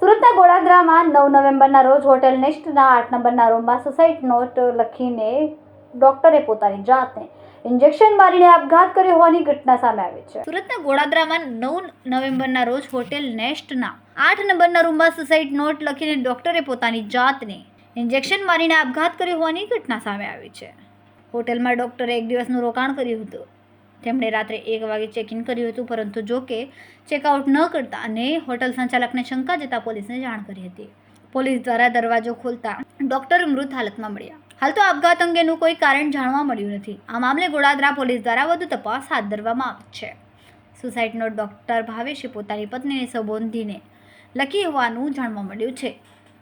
સુરતના ગોળાદરામાં નવ નવેમ્બરના રોજ હોટેલ નેસ્ટના આઠ નંબરના રૂમમાં સુસાઇડ નોટ લખીને ડોક્ટરે પોતાની જાતને ઇન્જેક્શન મારીને આપઘાત કર્યો હોવાની ઘટના સામે આવી છે. સુરતના ગોળાદરામાં નવ નવેમ્બરના રોજ હોટેલ નેસ્ટના આઠ નંબરના રૂમમાં સુસાઇડ નોટ લખીને ડોક્ટરે પોતાની જાતને ઇન્જેક્શન મારીને આપઘાત કર્યો હોવાની ઘટના સામે આવી છે. હોટેલમાં ડોક્ટરે એક દિવસનું રોકાણ કર્યું હતું. તેમણે રાત્રે એક વાગે ચેક ઇન કર્યું હતું, પરંતુ જો કે ચેકઆઉટ ન કરતા અને હોટલ સંચાલકને શંકા જતા પોલીસને જાણ કરી હતી. પોલીસ દ્વારા દરવાજો ખોલતા ડોક્ટર મૃત હાલતમાં મળ્યા. હાલ તો આપઘાત અંગેનું કોઈ કારણ જાણવા મળ્યું નથી. આ મામલે ગોળાદરા પોલીસ દ્વારા વધુ તપાસ હાથ ધરવામાં આવી છે. સુસાઇડનો ડોક્ટર ભાવેશે પોતાની પત્નીને સંબોધીને લખી હોવાનું જાણવા મળ્યું છે.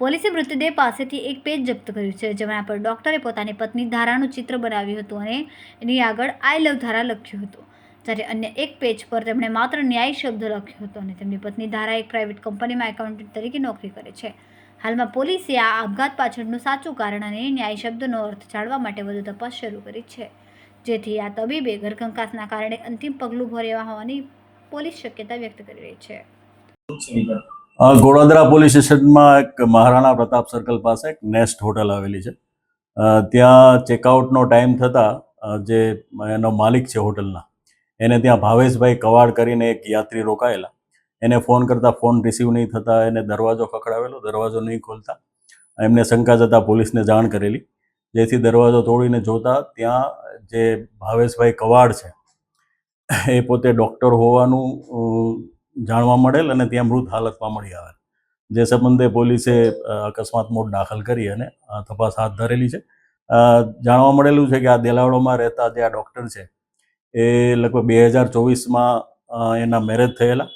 પોલીસે મૃતદેહ પાસેથી એક પેજ જપ્ત કર્યું છે જેના પર ડૉક્ટરે પોતાની પત્ની ધારાનું ચિત્ર બનાવ્યું હતું અને એની આગળ આઈ લવ ધારા લખ્યું હતું. જ્યારે અન્ય એક પેજ પર તેમણે માત્ર ન્યાય શબ્દ લખ્યો હતો અને તેમની પત્ની ધારા એક પ્રાઇવેટ કંપનીમાં એકાઉન્ટન્ટ તરીકે નોકરી કરે છે. હાલમાં પોલીસે આ આપઘાત પાછળનું સાચું કારણ અને ન્યાય શબ્દનો અર્થ જાણવા માટે વધુ તપાસ શરૂ કરી છે. જેથી આ તબીબે ઘરકંકાસના કારણે અંતિમ પગલું ભર્યા હોવાની પોલીસ શક્યતા વ્યક્ત કરી રહી છે? ગોળાદરા પોલીસ સ્ટેશનમાં એક મહારાણા પ્રતાપ સર્કલ પાસે એક નેસ્ટ હોટલ આવેલી છે. ત્યાં ચેકઆઉટનો ટાઈમ થતાં જે એનો માલિક છે હોટલના, એને ત્યાં ભાવેશભાઈ કવાડ કરીને એક યાત્રી રોકાયેલા. એને ફોન કરતાં ફોન રિસીવ નહીં થતાં, એને દરવાજો ખખડાવેલો, દરવાજો નહીં ખોલતા. એમને શંકા જતાં પોલીસને જાણ કરેલી, જેથી દરવાજો તોડીને જોતા ત્યાં જે ભાવેશભાઈ કવાડ છે, એ પોતે ડૉક્ટર હોવાનું જાણવા મળેલ અને ત્યાં મૃત હાલતમાં મળી આવેલ. જે સંબંધે પોલીસે અકસ્માત મોડ દાખલ કરી અને તપાસ હાથ ધરેલી છે. જાણવા મળેલું છે કે આ દેલાવડોમાં રહેતા જે આ ડૉક્ટર છે, એ લગભગ બે હજાર ચોવીસમાં એના મેરેજ થયેલા.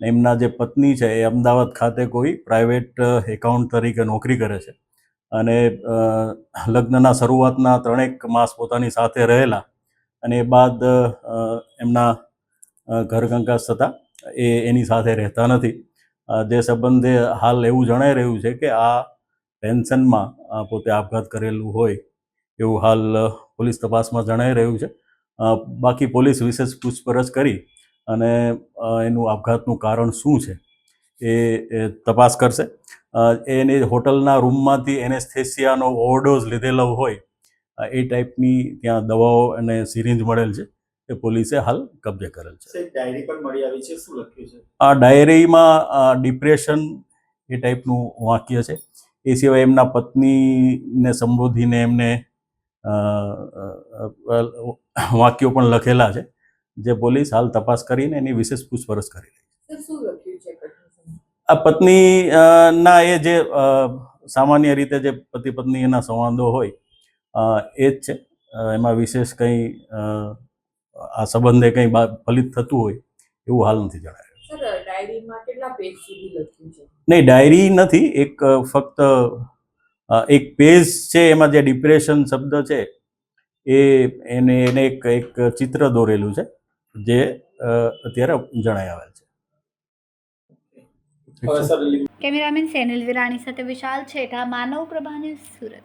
ને એમના જે પત્ની છે, એ અમદાવાદ ખાતે કોઈ પ્રાઇવેટ એકાઉન્ટ તરીકે નોકરી કરે છે. અને લગ્નના શરૂઆતના ત્રણેક માસ પોતાની સાથે રહેલા. અને એ બાદ એમના ઘર કંકાસ થતાં એ એની સાથે રહેતા નથી. જે સંબંધે હાલ એવું જણાઈ રહ્યું છે કે આ પેન્શનમાં પોતે આપઘાત કરેલું હોય એવું હાલ પોલીસ તપાસમાં જણાઈ રહ્યું છે. બાકી પોલીસ વિશેષ પૂછપરછ કરી અને એનું આપઘાતનું કારણ શું છે એ તપાસ કરશે. એને હોટલના રૂમમાંથી એનેસ્થેસિયાનો ઓવરડોઝ લીધેલો હોય એ ટાઈપની ત્યાં દવાઓ અને સિરિંજ મળેલ છે. એ પોલીસે હાલ કબજે કરેલ છે. ડાયરી પણ મળી આવી છે શું લખ્યું છે? આ ડાયરીમાં ડિપ્રેશન એ ટાઈપનું વાક્ય છે. એ સિવાય એમના પત્નીને સંબોધીને એમને વાક્યો પણ લખેલા છે. જે પોલીસ હાલ તપાસ કરીને એની વિશેષ પૂછપરછ કરી રહી છે. સર શું લખ્યું છે ઘટના આ પત્ની ના એ જે સામાન્ય રીતે જે પતિ પત્ની એના સંવાદો હોય એ જ છે. એમાં વિશેષ કંઈ આ સંબંધે કંઈ ફલિત થતું હોય એવું હાલ નથી જણાયું. સર ડાયરીમાં કેટલા પેજ સુધી લખ્યું છે? નહીં ડાયરી નથી એક ફક્ત એક પેજ છે એમાં જે ડિપ્રેશન શબ્દ છે એ એને એને એક એક ચિત્ર દોરેલું છે જે અત્યારે જણાઈ આવેલ છે. હવે sir link cameraman Senil Virani સાથે વિશાલ છેઠા માનવ પ્રભા ન્યૂઝ સુરત.